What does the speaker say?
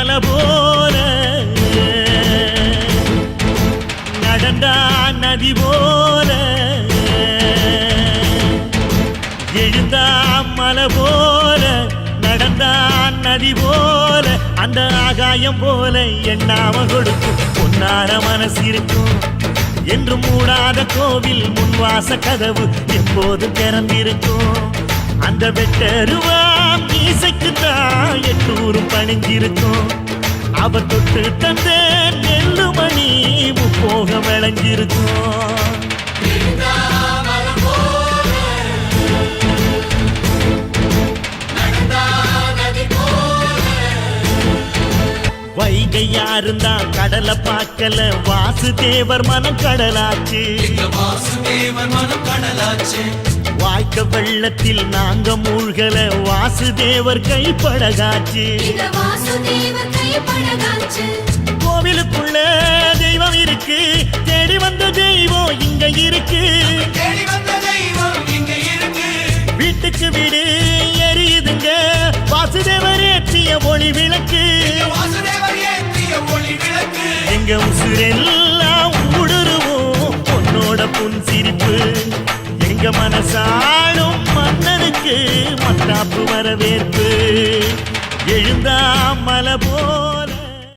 மலை போல. நடந்தா நதி போல. எழுந்தா மலை போல. நடந்தா நதி போல. அந்த ஆகாயம் போல எண்ணாம கொடுக்கும். பொன்னார மனசு இருக்கும். என்று மூடாத கோவில் முன்வாச கதவு எப்போது திறந்திருக்கும். அந்த வெட்டருவாம் தான் எட்டூரும் பணிஞ்சிருக்கும். அவ தொட்டு தந்த நெல்லு மணி முப்போக விளைஞ்சிருக்கும். வைகை யாருந்தா கடலை பார்க்கல வாசுதேவர் மனம் கடலாச்சு. எங்க வாசுதேவன் மனம் கடலாச்சு. வாய்க்க வெள்ளத்தில் நாங்க மூழ்கல வாசுதேவர் கைப்படகாச்சு கோவிலுக்குள்ள தெய்வம் இருக்கு. தேடி வந்த தெய்வம் இங்க இருக்கு. தேடி வந்த தெய்வம் இங்க இருக்கு. வீட்டுக்கு வீடு எரியுதுங்க. வாசுதேவர் ஏற்றிய ஒளி விளக்கு. எங்க வாசுதேவர் ஏற்றிய ஒளி விளக்கு. எங்க உசுரெல்லாம் ஊடுருவோம் பொன்னோட புன் சிரிப்பு எங்க மனசாளும் മലപോ